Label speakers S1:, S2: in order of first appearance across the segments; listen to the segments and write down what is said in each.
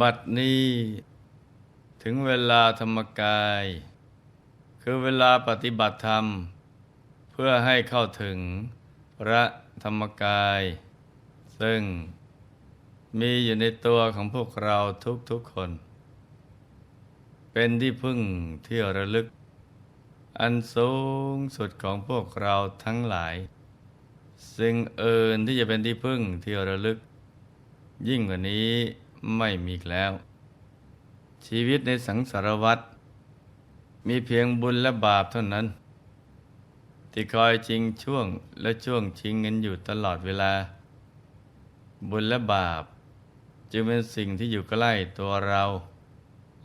S1: บัดนี้ถึงเวลาธรรมกาย คือเวลาปฏิบัติธรรม เพื่อให้เข้าถึงพระธรรมกาย ซึ่งมีอยู่ในตัวของพวกเราทุกๆคน เป็นที่พึ่งที่ระลึก อันสูงสุดของพวกเราทั้งหลายสิ่งเอินที่จะเป็นที่พึ่งที่ระลึก ยิ่งกว่านี้ ไม่มีแล้ว ชีวิตในสังสารวัฏมีเพียงบุญและบาปเท่านั้น ที่คอยชิงช่วงและช่วงชิงเงินอยู่ตลอดเวลา บุญและบาป จึงเป็นสิ่งที่อยู่ใกล้ตัวเรา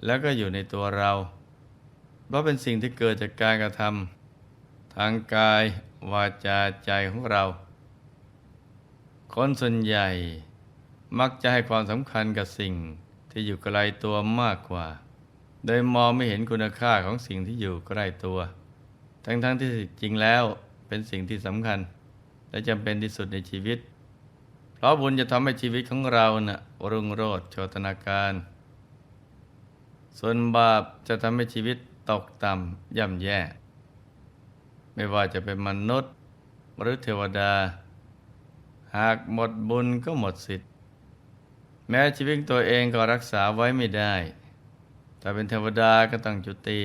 S1: แล้วก็อยู่ในตัวเราเพราะเป็นสิ่งที่เกิดจากการกระทำทางกายวาจาใจของเรา คนส่วนใหญ่ มักจะให้ความสำคัญกับสิ่งที่อยู่ไกลตัวมากกว่า โดยมองไม่เห็นคุณค่าของสิ่งที่อยู่ใกล้ตัว ทั้งๆทที่จริงแล้วเป็นสิ่งที่สำคัญ และจำเป็นที่สุดในชีวิต เพราะบุญจะทำให้ชีวิตของเรานะ่ะรุ่งโรจน์โชตนาการ ส่วนบาปจะทำให้ชีวิตตกต่ำย่ำแย่ ไม่ว่าจะเป็นมนุษย์ หรือเทวดา หากหมดบุญก็หมดสิทธิ์ แม้ชีวิตตัวเองก็รักษาไว้ไม่ได้ แต่เป็นเทวดาก็ต้องจุติ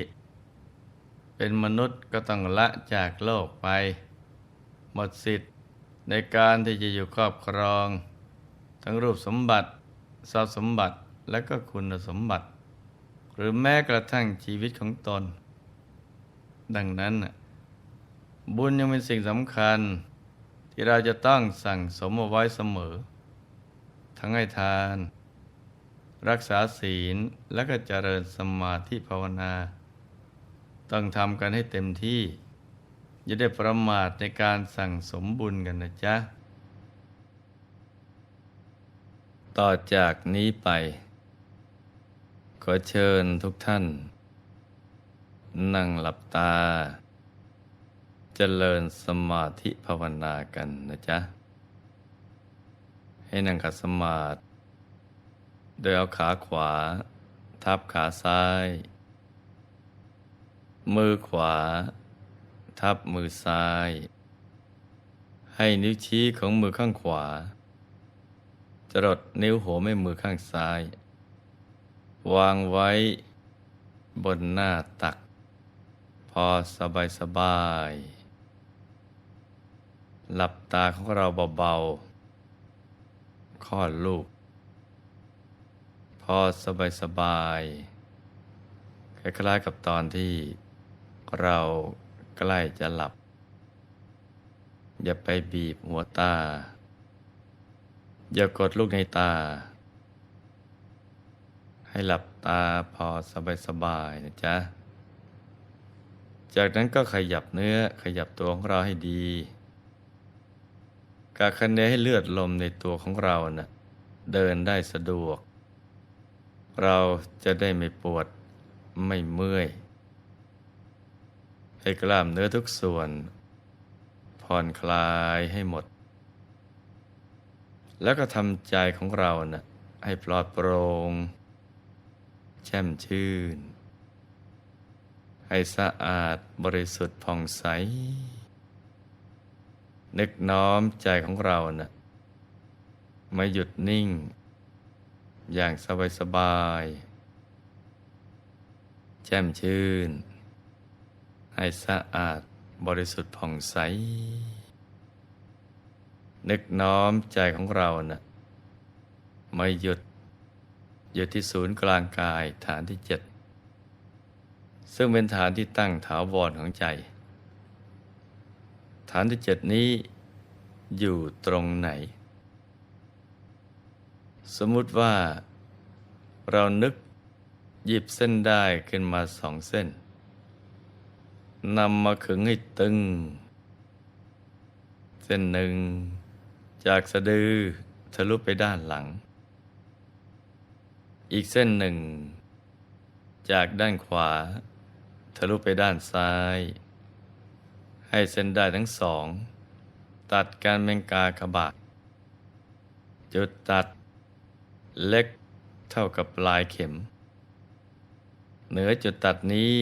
S1: เป็นมนุษย์ก็ต้องละจากโลกไป หมดสิทธิ์ในการที่จะอยู่ครอบครอง ทั้งรูปสมบัติทรัพย์สมบัติและก็คุณสมบัติ หรือแม้กระทั่งชีวิตของตน ดังนั้น บุญยังเป็นสิ่งสำคัญ ที่เราจะต้องสั่งสมเอาไว้เสมอ ทั้งให้ทาน รักษาศีลและก็เจริญสมาธิภาวนา ต้องทำกันให้เต็มที่ อย่าได้ประมาทในการสั่งสมบุญกันนะจ๊ะ ต่อจากนี้ไป ขอเชิญทุกท่าน นั่งหลับตาเจริญสมาธิภาวนากันนะจ๊ะ ให้นั่งขัดสมาธิโดยเอาขาขวา ทับขาซ้าย มือขวา ทับมือซ้าย ให้นิ้วชี้ของมือข้างขวา จรดนิ้วหัวแม่มือข้างซ้าย วางไว้บนหน้าตัก พอสบายสบายๆหลับตาของเราเบาๆ คลอดลูก พอสบายสบายๆคล้ายๆกับตอนที่เราใกล้จะหลับ อย่าไปบีบหัวตา อย่ากดลูกในตา ให้หลับตาพอสบายๆนะจ๊ะ จากนั้นก็ขยับเนื้อขยับตัวของเราให้ดี กาคันเนให้เลือดลมในตัวของเรานะ่ะเดินได้สะดวก เราจะได้ไม่ปวดไม่เมื่อย ให้กล้ามเนื้อทุกส่วน ผ่อนคลายให้หมด แล้วก็ทำใจของเรานะ่ะให้ปลอดโปร่งแช่มชื่น ให้สะอาดบริสุทธิ์ผ่องใส นึกน้อมใจของเรานะ่ะมาหยุดนิ่ง อย่างสบายสบายๆแจ่มชื่น ให้สะอาดบริสุทธิ์ผ่องใส นึกน้อมใจของเรานะ่ะมาหยุดอยู่ที่ศูนย์กลางกายฐานที่เจ็ดซึ่งเป็นฐานที่ตั้งถาวรของใจ ฐานที่เจ็ดนี้ อยู่ตรงไหน สมมุติว่า เรานึกหยิบเส้นได้ขึ้นมาสองเส้นนำมาขึงให้ตึง เส้นหนึ่ง จากสะดือทะลุไปด้านหลัง อีกเส้นหนึ่ง จากด้านขวา ทะลุไปด้านซ้าย ให้เส้นได้ทั้งสอง ตัดการเมงกากบาท จุดตัดเล็กเท่ากับปลายเข็ม เหนือจุดตัดนี้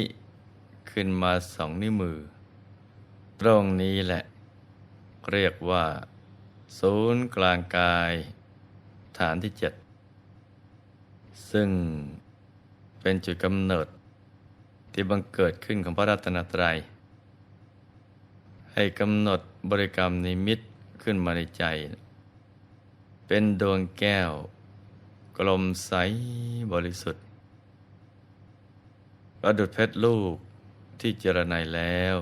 S1: ขึ้นมาสองนิ้วมือ ตรงนี้แหละ เรียกว่า ศูนย์กลางกาย ฐานที่เจ็ดซึ่งเป็นจุดกำเนิด ที่บังเกิดขึ้นของพระรัตนตรัย ให้กำหนด บริกรรมนิมิตขึ้นมาในใจ เป็นดวงแก้ว กลมใสบริสุทธิ์ประดุดเพชรลูกที่เจรไนแล้ว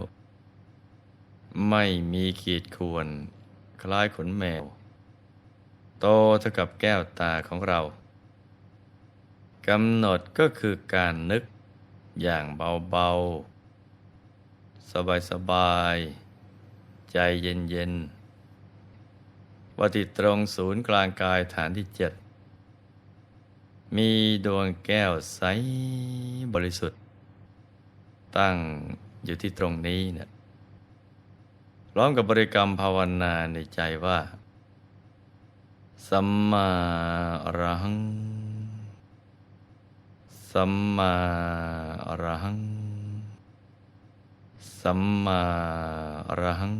S1: ไม่มีขีดข่วน คล้ายขนแมว โตเท่ากับแก้วตาของเรากำหนดก็คือการนึกอย่างเบาๆ สบายๆ ใจเย็นๆว่าติดตรงศูนย์กลางกายฐานที่เจ็ดมีดวงแก้วใสบริสุทธิ์ ตั้งอยู่ที่ตรงนี้เนี่ยพร้อมกับบริกรรมภาวนาในใจว่า สัมมาอรหัง สัมมาอรหัง สัมมาอรหัง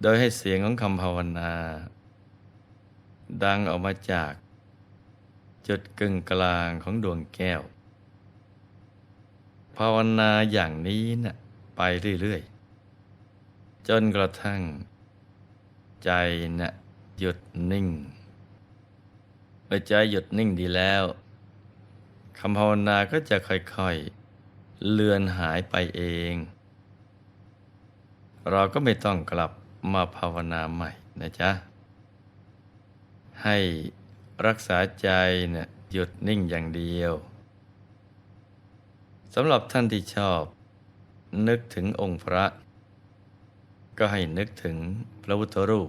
S1: โดยให้เสียงของคำภาวนา ดังออกมาจาก จุดกึ่งกลางของดวงแก้ว ภาวนาอย่างนี้นะ่ะไปเรื่อยๆ จนกระทั่ง ใจนะ่ะหยุดนิ่งเมื่อใจหยุดนิ่งดีแล้วคำภาวนาก็จะค่อยๆ เลือนหายไปเอง เราก็ไม่ต้องกลับมาภาวนาใหม่นะจ๊ะ ให้รักษาใจเนี่ยหยุดนิ่งอย่างเดียวสำหรับท่านที่ชอบ นึกถึงองค์พระ ก็ให้นึกถึงพระพุทธรูป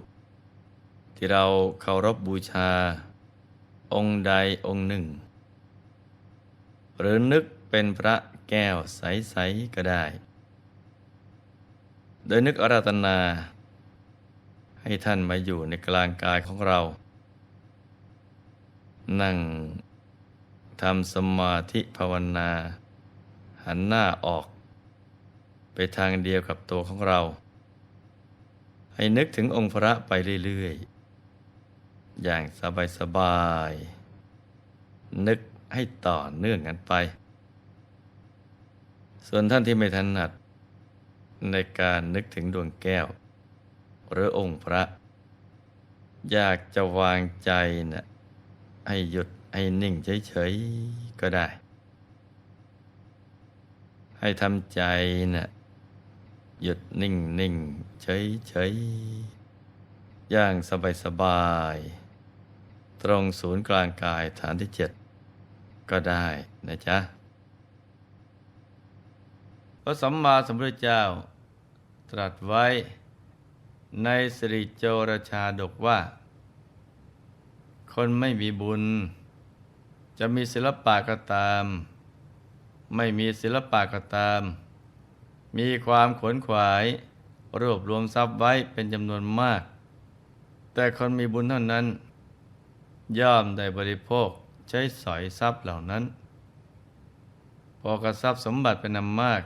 S1: ที่เราเคารพบบูชา องค์ใดองค์หนึ่ง หรือนึกเป็นพระ แก้วใส ๆ ก็ได้ โดยนึกอาราธนา ให้ท่านมาอยู่ในกลางกายของเรา นั่งทำสมาธิภาวนา หันหน้าออก ไปทางเดียวกับตัวของเรา ให้นึกถึงองค์พระไปเรื่อย ๆ อย่างสบาย ๆ นึกให้ต่อเนื่องกันไป ส่วนท่านที่ไม่ถนัดในการนึกถึงดวงแก้ว หรือองค์พระ อยากจะวางใจนะ่ะให้หยุดให้นิ่งเฉยๆก็ได้ ให้ทำใจนะ่ะหยุดนิ่งนิ่งเฉยเฉยๆอย่างสบายสบายๆตรงศูนย์กลางกายฐานที่เจ็ดก็ได้นะจ๊ะ ระสัมมาสัมพุทธเจ้า ตรัสไว้ในสริโจรชาดกว่า คนไม่มีบุญ จะมีศิลปะก็ตาม ไม่มีศิลปะก็ตาม มีความขวนขวาย รวบรวมทรัพย์ไว้เป็นจำนวนมาก แต่คนมีบุญเท่านั้น ย่อมได้บริโภคใช้สอยทรัพย์เหล่านั้น พอกระทรัพย์สมบัติเป็นนำมาก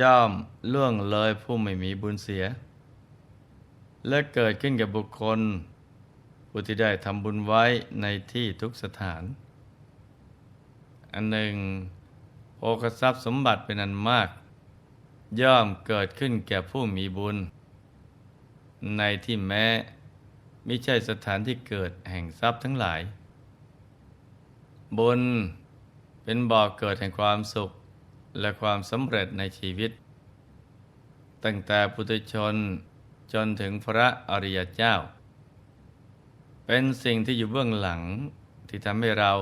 S1: ย่อมล่วงเลยผู้ไม่มีบุญเสีย และเกิดขึ้นกับบุคคล ผู้ที่ได้ทำบุญไว้ในที่ทุกสถาน อันหนึ่งโภคทรัพย์สมบัติเป็นอันมาก ย่อมเกิดขึ้นแก่ผู้มีบุญ ในที่แม้ไม่ใช่สถานที่เกิดแห่งทรัพย์ทั้งหลาย บุญเป็นบ่อกเกิดแห่งความสุข และความสำเร็จในชีวิต ตั้งแต่ปุถุชนจนถึงพระอริยเจ้า เป็นสิ่งที่อยู่เบื้องหลังที่ทำให้เรา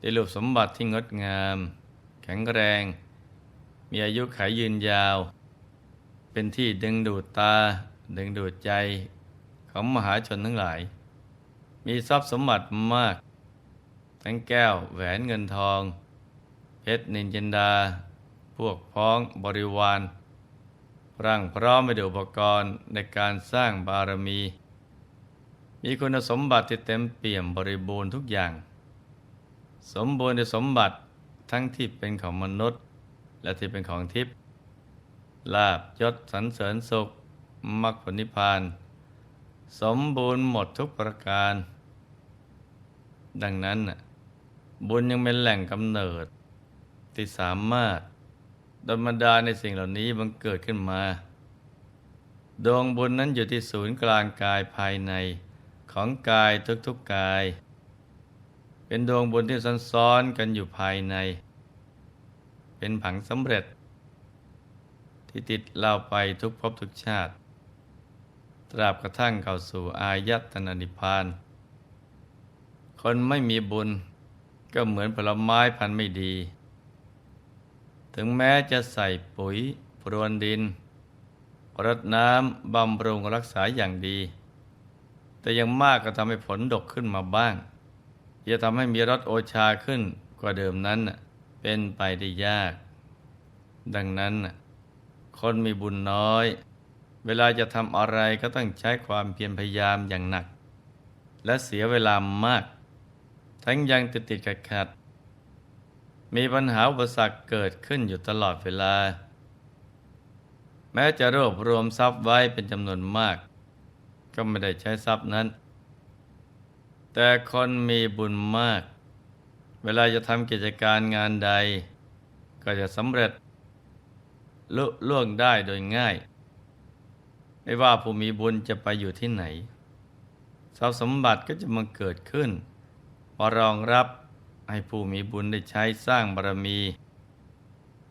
S1: ได้รูปสมบัติที่งดงาม แข็งแรง มีอายุขายยืนยาว เป็นที่ดึงดูดตา ดึงดูดใจของมหาชนทั้งหลาย มีทรัพย์สมบัติมาก ทั้งแก้วแหวนเงินทอง ชรนินจินดา พวกพ้องบริวารร่างพร้อมไปด้วยอุปกรณ์ในการสร้างบารมี มีคุณสมบัติที่เต็มเปี่ยมบริบูรณ์ทุกอย่าง สมบูรณ์ในสมบัติทั้งที่เป็นของมนุษย์ และที่เป็นของทิพย์ลาบยศสรรเสริญสุขมรรคผลนิพพาน สมบูรณ์หมดทุกประการ ดังนั้นบุญยังเป็นแหล่งกำเนิด ที่สามารถดลบันดาลในสิ่งเหล่านี้บังเกิดขึ้นมา ดวงบุญนั้นอยู่ที่ศูนย์กลางกายภายในของกายทุกๆกกาย เป็นดวงบุญที่ซ้อนๆกันอยู่ภายใน เป็นผังสำเร็จ ที่ติดเราไปทุกภพทุกชาติ ตราบกระทั่งเข้าสู่อายตนะนิพพาน คนไม่มีบุญก็เหมือนผลไม้พันธุ์ไม่ดี ถึงแม้จะใส่ปุ๋ยพรวนดินรดน้ำบำรุงรักษาอย่างดี แต่ยังมากก็ทำให้ผลดกขึ้นมาบ้าง จะทำให้มีรสโอชาขึ้นกว่าเดิมนั้นเป็นไปได้ยาก ดังนั้น คนมีบุญน้อย เวลาจะทำอะไรก็ต้องใช้ความเพียรพยายามอย่างหนัก และเสียเวลามาก ทั้งยังติดติดขัดขัด มีปัญหาอุปสรรคเกิดขึ้นอยู่ตลอดเวลา แม้จะรวบรวมทรัพย์ไว้เป็นจำนวนมาก ก็ไม่ได้ใช้ทรัพย์นั้น แต่คนมีบุญมาก เวลาจะทำกิจการงานใด ก็จะสำเร็จ ลุล่วงได้โดยง่าย ไม่ว่าผู้มีบุญจะไปอยู่ที่ไหน ทรัพย์สมบัติก็จะมาเกิดขึ้นมารองรับ ให้ผู้มีบุญได้ใช้สร้างบารมี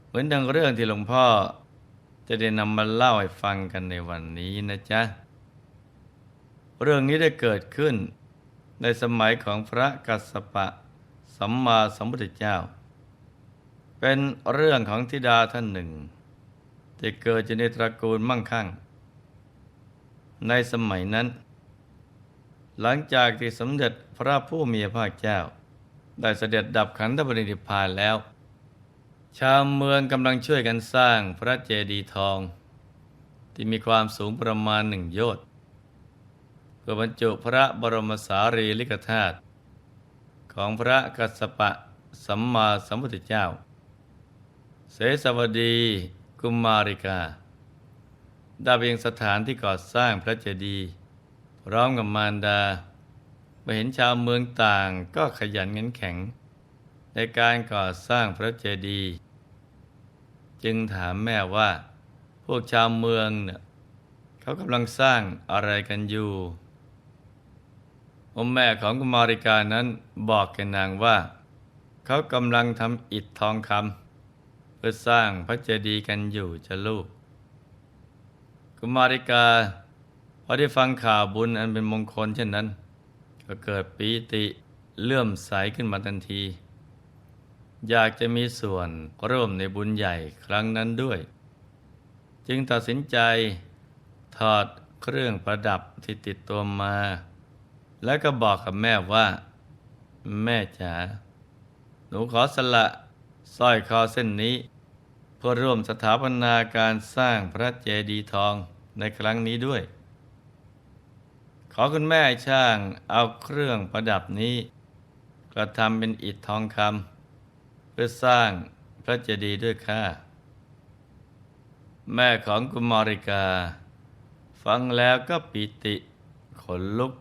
S1: เหมือนดังเรื่องที่หลวงพ่อจะได้นำมาเล่าให้ฟังกันในวันนี้นะจ๊ะ เรื่องนี้ได้เกิดขึ้นในสมัยของพระกัสสปะ สัมมาสัมพุทธเจ้า เป็นเรื่องของธิดาท่านหนึ่งที่เกิดจในตระกูลมั่งคั่ง ในสมัยนั้น หลังจากที่สมเด็จพระผู้มีพระภาคเจ้า ได้เสด็จดับขันธปรินิพพานแล้ว ชาวเมืองกำลังช่วยกันสร้างพระเจดีย์ทอง ที่มีความสูงประมาณหนึ่งโยชน์เพื่อบรรจุพระบรมสารีริกธาตุของพระกัสสปะสัมมาสัมพุทธเจ้า เสสวดีกุมาริกาได้เพียงสถานที่ก่อสร้างพระเจดีย์พร้อมกับมารดา มื่อเห็นชาวเมืองต่างก็ขยันขันแข็ง ในการก่อสร้างพระเจดีย์จึงถามแม่ว่า พวกชาวเมืองเนี่ยเขากำลังสร้างอะไรกันอยู่อมแม่ของกุมาริกานั้นบอกแกนางว่า เขากำลังทำอิฐทองคำเพื่อสร้างพระเจดีย์กันอยู่จะลูก กุมาริกาพอได้ฟังข่าวบุญอันเป็นมงคลเช่นนั้น ก็เกิดปีติเลื่อมใสขึ้นมาทันที อยากจะมีส่วนร่วมในบุญใหญ่ครั้งนั้นด้วย จึงตัดสินใจถอดเครื่องประดับที่ติดตัวมา แล้วก็บอกกับแม่ว่า แม่จ๋าหนูขอสละสร้อยคอเส้นนี้ เพื่อร่วมสถาปนาการสร้างพระเจดีย์ทองในครั้งนี้ด้วย ขอคุณแม่ช่างเอาเครื่องประดับนี้ กระทำเป็นอิฐทองคำเพื่อสร้างพระเจดีย์ด้วยค่ะแม่ของกุมาริกา ฟังแล้วก็ปิติขนลุก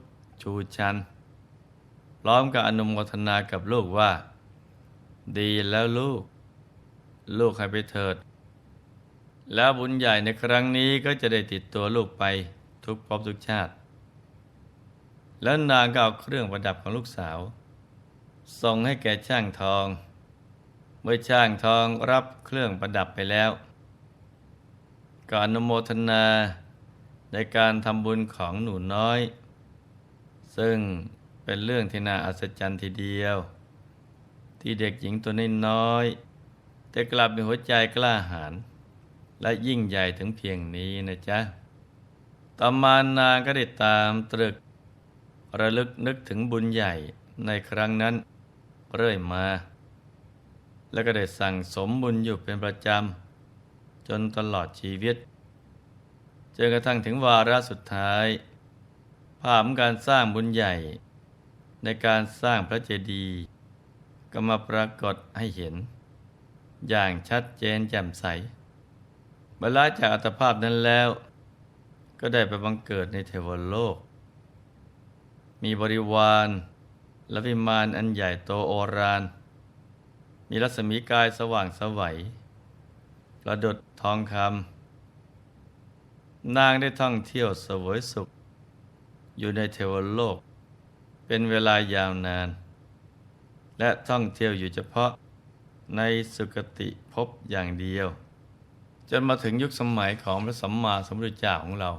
S1: ชูชัน พร้อมกับอนุโมทนากับลูกว่า ดีแล้วลูก ลูกให้ไปเถิด แล้วบุญใหญ่ในครั้งนี้ก็จะได้ติดตัวลูกไปทุกภพทุกชาติ แล้วนางก็เอาเครื่องประดับของลูกสาว ส่งให้แก่ช่างทอง เมื่อช่างทองรับเครื่องประดับไปแล้วก็อนุโมทนาในการทำบุญของหนูน้อย ซึ่งเป็นเรื่องที่น่าอัศจรรย์ทีเดียว ที่เด็กหญิงตัวน้อยแต่กลับมีหัวใจกล้าหาญและยิ่งใหญ่ถึงเพียงนี้นะจ๊ะต่อมานางก็ได้ตามตรึก ระลึกนึกถึงบุญใหญ่ในครั้งนั้นเรื่อยมา แล้วก็ได้สั่งสมบุญอยู่เป็นประจำ จนตลอดชีวิตจนกระทั่งถึงวาระสุดท้าย ภาพการสร้างบุญใหญ่ ในการสร้างพระเจดีย์ก็มาปรากฏให้เห็น อย่างชัดเจนแจ่มใสบรรลาจากอัตภาพนั้นแล้ว ก็ได้ไปบังเกิดในเทวโลก มีบริวารและวิมานอันใหญ่โตโอรานมีรัศมีกายสว่างสวัยประดุดทองคำนางได้ท่องเที่ยวสวยสุข อยู่ในเทวโลก เป็นเวลายาวนาน และท่องเที่ยวอยู่เฉพาะในสุคติภพอย่างเดียว จนมาถึงยุคสมัยของพระสัมมาสัมพุทธเจ้าของเรา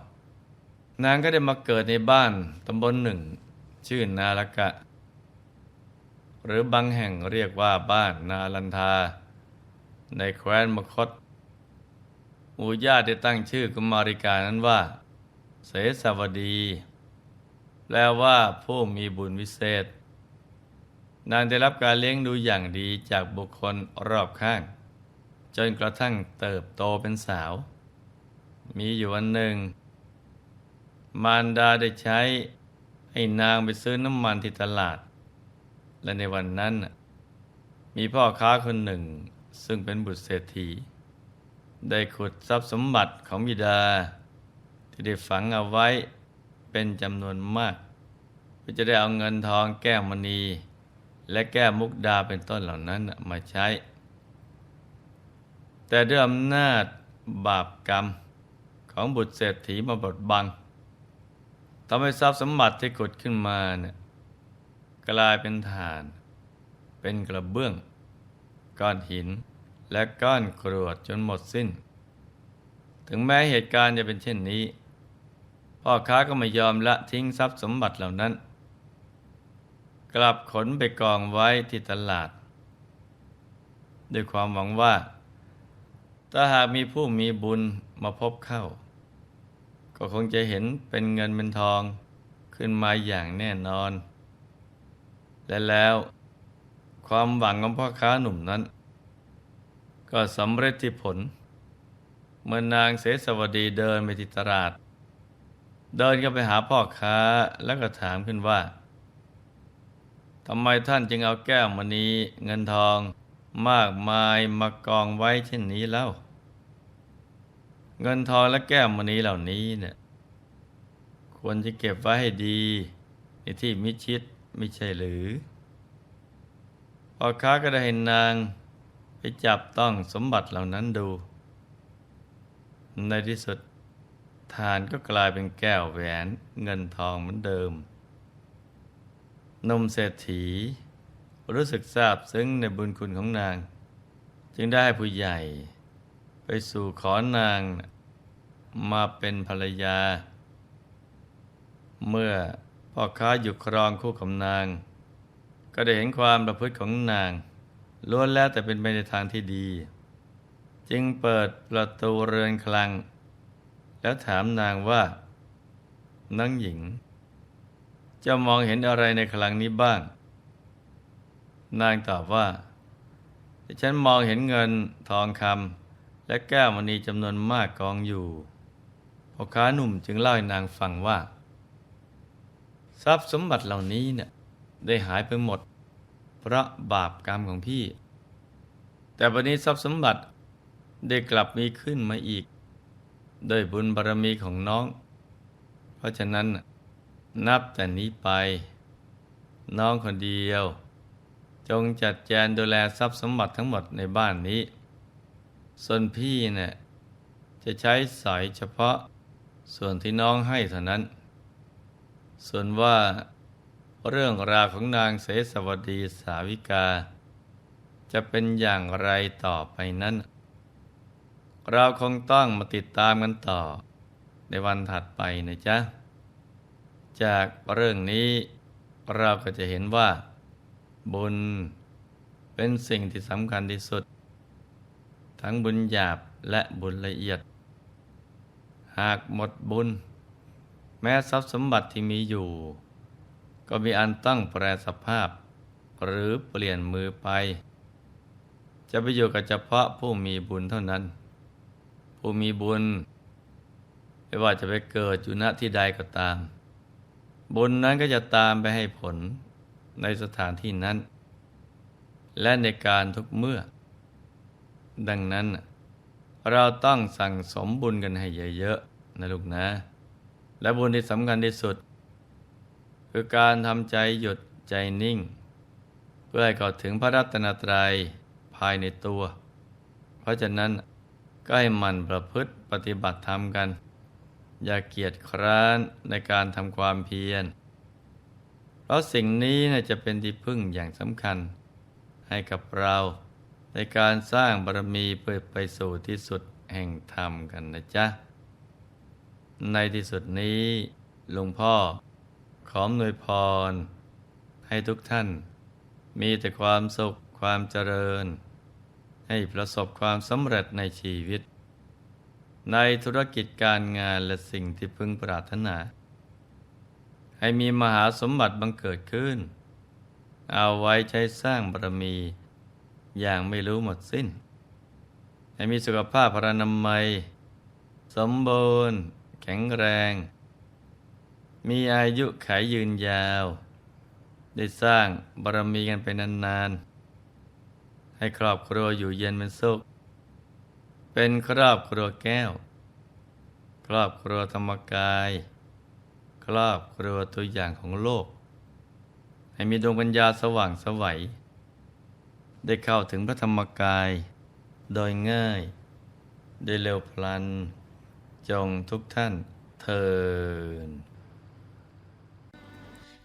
S1: นางก็ได้มาเกิดในบ้านตำบลหนึ่ง ชื่อนาลกะ หรือบางแห่งเรียกว่าบ้านนาลันทา ในแคว้นมคตหมู่ญาติได้ตั้งชื่อกุมาริกานั้นว่า เสสวดี แปลว่าผู้มีบุญวิเศษ นางได้รับการเลี้ยงดูอย่างดีจากบุคคลรอบข้าง จนกระทั่งเติบโตเป็นสาว มีอยู่วันหนึ่ง มารดาได้ใช้ ให้นางไปซื้อน้ำมันที่ตลาด และในวันนั้น มีพ่อค้าคนหนึ่ง ซึ่งเป็นบุตรเศรษฐี ได้ขุดทรัพย์สมบัติของบิดา ที่ได้ฝังเอาไว้เป็นจำนวนมากเพื่อจะได้เอาเงินทองแก้วมณี และแก้วมุกดาเป็นต้นเหล่านั้นมาใช้ แต่ด้วยอำนาจบาปกรรมของบุตรเศรษฐีมาบดบัง ทำให้ทรัพย์สมบัติที่ขุดขึ้นมาเนี่ยกลายเป็นฐาน เป็นกระเบื้อง ก้อนหิน และก้อนกรวดจนหมดสิ้น ถึงแม้เหตุการณ์จะเป็นเช่นนี้ พ่อค้าก็ไม่ยอมละทิ้งทรัพย์สมบัติเหล่านั้น กลับขนไปกองไว้ที่ตลาด ด้วยความหวังว่า ถ้าหากมีผู้มีบุญมาพบเข้า ก็คงจะเห็นเป็นเงินเป็นทองขึ้นมาอย่างแน่นอน และแล้ว ความหวังของพ่อค้าหนุ่มนั้น ก็สำเร็จที่ผล เมื่อนางเสสวดีเดินไปที่ตลาด เดินก็ไปหาพ่อค้าแล้วก็ถามขึ้นว่าทำไมท่านจึงเอาแก้วมณีเงินทองมากมายมากองไว้เช่นนี้แล้ว เงินทองและแก้วมณีเหล่านี้เนี่ยควรจะเก็บไว้ให้ดีในที่มิชิดไม่ใช่หรือพ่อค้าก็ได้เห็นนางไปจับต้องสมบัติเหล่านั้นดู ในที่สุดทานก็กลายเป็นแก้วแหวนเงินทองเหมือนเดิม นมเศรษฐี รู้สึกซาบซึ้งในบุญคุณของนาง จึงได้ผู้ใหญ่ ไปสู่ขอนางมาเป็นภรรยา เมื่อพ่อค้าอยู่ครองคู่กับนาง ก็ได้เห็นความประพฤติของนางล้วนแล้วแต่เป็นไปในทางที่ดี จึงเปิดประตูเรือนคลัง แล้วถามนางว่านางหญิง จะมองเห็นอะไรในคลังนี้บ้าง นางตอบว่า ฉันมองเห็นเงินทองคำ และแก้วมณีจำนวนมากกองอยู่พ่อค้าหนุ่มจึงเล่าให้นางฟังว่า ทรัพย์สมบัติเหล่านี้เนี่ยได้หายไปหมด เพราะบาปกรรมของพี่ แต่วันนี้ทรัพย์สมบัติได้กลับมีขึ้นมาอีกโดยบุญบารมีของน้อง เพราะฉะนั้นนับแต่นี้ไป น้องคนเดียว จงจัดแจงดูแลทรัพย์สมบัติทั้งหมดในบ้านนี้ ส่วนพี่เนี่ยจะใช้สอยเฉพาะส่วนที่น้องให้เท่านั้น ส่วนว่าเรื่องราวของนางเสสวดีสาวิกา จะเป็นอย่างไรต่อไปนั้น เราคงต้องมาติดตามกันต่อในวันถัดไปนะจ๊ะ จากเรื่องนี้เราก็จะเห็นว่า บุญเป็นสิ่งที่สำคัญที่สุด ทั้งบุญหยาบและบุญละเอียด หากหมดบุญ แม้ทรัพย์สมบัติที่มีอยู่ ก็มีอันต้องแปรสภาพ หรือเปลี่ยนมือไป จะไปอยู่กับเฉพาะผู้มีบุญเท่านั้น ผู้มีบุญ ไม่ว่าจะไปเกิดอยู่ณที่ใดก็ตาม บุญนั้นก็จะตามไปให้ผลในสถานที่นั้น และในการทุกเมื่อ ดังนั้น เราต้องสั่งสมบุญกันให้เยอะๆนะลูกนะ และบุญที่สำคัญที่สุด คือการทำใจหยุดใจนิ่ง เพื่อให้เข้าถึงพระรัตนตรัยภายในตัว เพราะฉะนั้นก็ให้มันประพฤติปฏิบัติธรรมกัน อย่าเกียจคร้านในการทำความเพียร เพราะสิ่งนี้นะจะเป็นที่พึ่งอย่างสำคัญให้กับเรา ในการสร้างบารมีเพื่อไปสู่ที่สุดแห่งธรรมกันนะจ๊ะ ในที่สุดนี้หลวงพ่อขออำนวยพร ให้ทุกท่าน มีแต่ความสุขความเจริญ ให้ประสบความสำเร็จในชีวิต ในธุรกิจการงานและสิ่งที่พึงปรารถนา ให้มีมหาสมบัติบังเกิดขึ้น เอาไว้ใช้สร้างบารมี อย่างไม่รู้หมดสิ้น ให้มีสุขภาพพรรณนามัย สมบูรณ์ แข็งแรง มีอายุขายยืนยาว ได้สร้างบารมีกันไปนานๆ ให้ครอบครัวอยู่เย็นเป็นสุข เป็นครอบครัวแก้ว ครอบครัวธรรมกาย ครอบครัวตัวอย่างของโลก ให้มีดวงปัญญาสว่างสวัย ได้เข้าถึงพระธรรมกาย โดยง่ายได้เร็วพลัน จงทุกท่านเทิน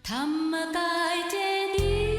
S2: ธรรมกายเจดี